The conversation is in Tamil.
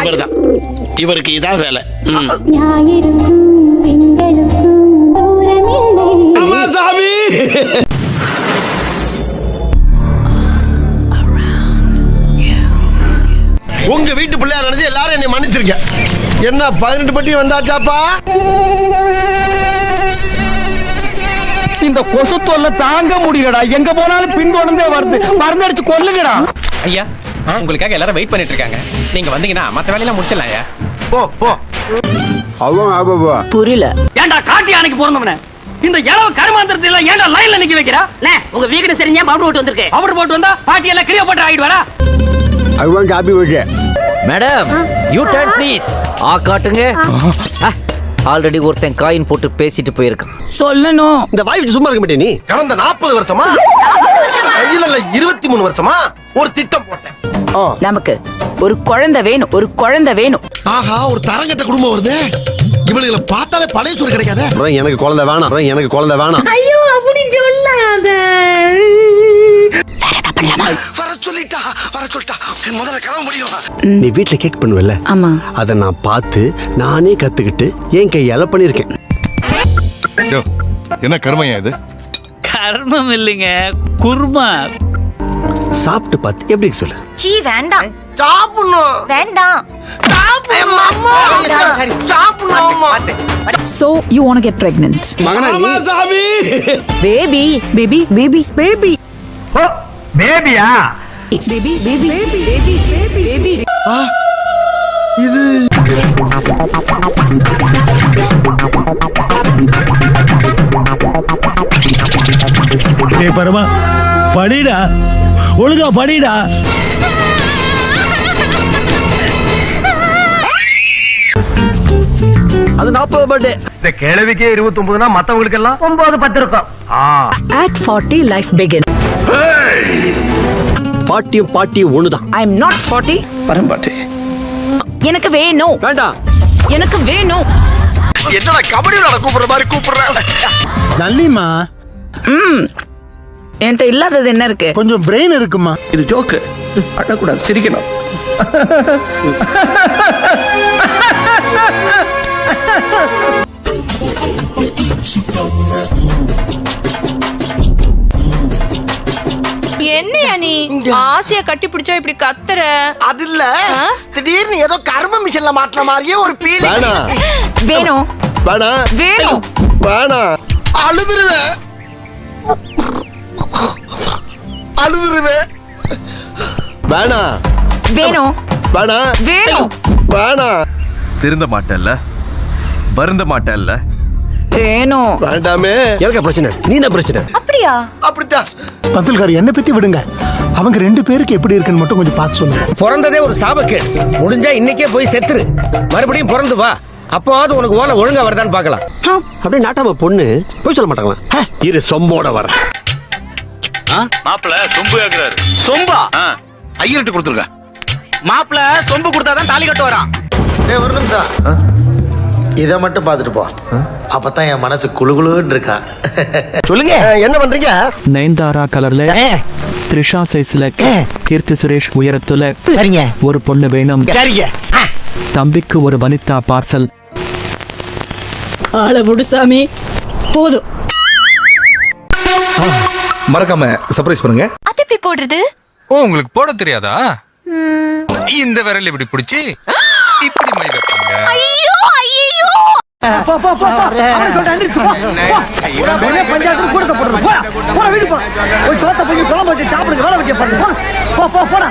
இவர்தான். இவருக்கு இதான் வேலை. சாமி. உங்க வீட்டு பிள்ளையா நினைச்சு எல்லாரும் என்னை மன்னிச்சிருக்க என்ன பதினெட்டு பட்டி வந்தாச்சாப்பா? இந்த கொசு தொல்லை தாங்க முடியலடா. எங்க போனாலும் பின்தொடர்ந்தே வருது. மருந்தடிச்சு கொல்லுங்கடா. ஐயா உங்களுக்காக எல்லாரும் வெயிட் பண்ணிட்டு இருக்காங்க. நீங்க வந்தீங்கன்னா மத்த வேலையெல்லாம் முடிச்சிடலாம் ஐயா. போ போ. புரியல. ஏன்டா காட்டி அன்னைக்கு பிறந்தவன இந்த இளவ கருமாந்திரத்துல ஏன்டா லைன்ல நிக்க வைக்கிறா? உங்க வீக்கெண்ட் தெரிஞ்சா பவுடர் போட்டு வந்திருக்கேன் அவர் போட்டு வந்தா பாட்டி எல்லாம் கிரியா போட்டு ஆயிடுவாரா மேடம் யூ டர்ன் ப்ளீஸ் ஆ காட்டுங்க. ஆல்ரெடி ஒருத்தன் காயின் போட்டு பேசிட்டு போயிருக்கான். சொல்லணும். இந்த வாய் வச்சு சும்மா இருக்க மாட்டே நீ. கடந்த நாற்பது வருஷமா? இல்ல இல்ல இருபத்தி மூணு வருஷமா? ஒரு திட்டம் போட்டேன். நமக்கு ஒரு குழந்தை வேணும் ஒரு குழந்தை வேணும். ஆஹா ஒரு தரங்கட்ட குடும்பம் வருது. இவளுகளை பார்த்தாலே பழைய சோறு கிடைக்காத. எனக்கு குழந்தை வேணாம் எனக்கு குழந்தை வேணாம். ஐயோ அப்படி முதல்ல கிளம்ப முடியும்? நீ வீட்ல கேக் பண்ணுவல ஆமா. அதை நான் பார்த்து நானே கத்துக்கிட்டு என் கையால பண்ணிருக்கேன். யோ, என்ன கருமையா இது? கர்மம் இல்லைங்க குருமா. சாப்பிட்டு பார்த்து எப்படி சொல்லு. சீ வேண்டாம். சாப்பிடணும். வேண்டாம். So you want to get pregnant? சாமி. Baby, baby, baby, baby, பேபியா baby, baby, baby, baby, baby, baby. டேய் பரமா படிடா ஒழுங்கா படிடா அது நாற்பது பர்த்டே இந்த கிழவிக்கே இருபத்தி ஒன்பதுனா மத்தவங்களுக்கு எல்லாம் ஒன்பது பத்து இருக்கும் At 40, life begins. பாட்டியும் பாட்டியும் ஒண்ணுதான். I'm not 40. பரம்பாட்டு. எனக்கு வேணும் வேண்டாம். எனக்கு வேணும் என்னடா கபடி விளையாட கூப்பிடுற மாதிரி கூப்பிடுற? நல்லிம்மா. ம். என்கிட்ட இல்லாதது என்ன இருக்கு? கொஞ்சம் பிரெயின் இருக்குமா? இது ஜோக்கு அழக்கூடாது சிரிக்கணும். என்னையா நீ? ஆசைய கட்டி பிடிச்சா இப்படி கத்துற? அது இல்ல. திடீர்னு ஏதோ கர்ம மிஷின்ல மாட்டின மாதிரியே ஒரு பீல் வேணாம் வேணும் வேணாம் வேணும் அழுதுருவேன். அழுதுருவேன். வேணாம் வேணும் வேணாம் வேணும் வேணாம் திருந்த மாட்டல்ல வருந்த மாட்டல்ல வேணும் வேண்டாமே. எனக்கு பிரச்சனை? நீ என்ன பிரச்சனை. அப்படியா? அப்படித்தான். பந்தல்கார் என்ன பத்தி விடுங்க. அவங்க ரெண்டு பேருக்கு எப்படி இருக்குன்னு மட்டும் கொஞ்சம் பார்த்து சொல்லுங்க. பிறந்ததே ஒரு சாபக்கேடு. முடிஞ்சா இன்னைக்கே போய் செத்துரு. மறுபடியும் பிறந்து வா. அப்போவாது உனக்கு ஓலை ஒழுங்கா வருதான்னு பார்க்கலாம். அப்படியே நாட்டாம பொண்ணு போய் சொல்ல மாட்டாங்களா? இரு சொம்போட வர. மாப்பிள சொம்பு கேக்குறாரு. சொம்பா? ஐயர்கிட்ட கொடுத்துருக்க மாப்பிள்ள சொம்பு கொடுத்தாதான் தாலி கட்டு வரான் ஒரு நிமிஷம். இதை மட்டும் பார்த்துட்டு போ. அப்பதான் என் மனசு குளுகுளுன்னு இருக்கா. சொல்லுங்க. என்ன பண்றீங்க? நயன்தாரா கலர்ல த்ரிஷா சைஸ்ல கீர்த்தி சுரேஷ் உயரத்துல சரிங்க. ஒரு பொண்ணு வேணும். சரிங்க. தம்பிக்கு ஒரு வனிதா பார்சல். ஆள சாமி. போதும். மறக்காம சர்ப்ரைஸ் பண்ணுங்க. அது எப்படி போடுறது? ஓ உங்களுக்கு போட தெரியாதா? இந்த விரல் இப்படி பிடிச்சி இப்படி மை வைப்பாங்க. ஐயோ! பஞ்சாயத்து கூடத்தை போடுறது போடா. போடா வீடு போடா போய் சோத்த போய் குழம்பு வச்சு சாப்பிடுங்க வேலை வைக்க பாருங்க போ. போ போடா.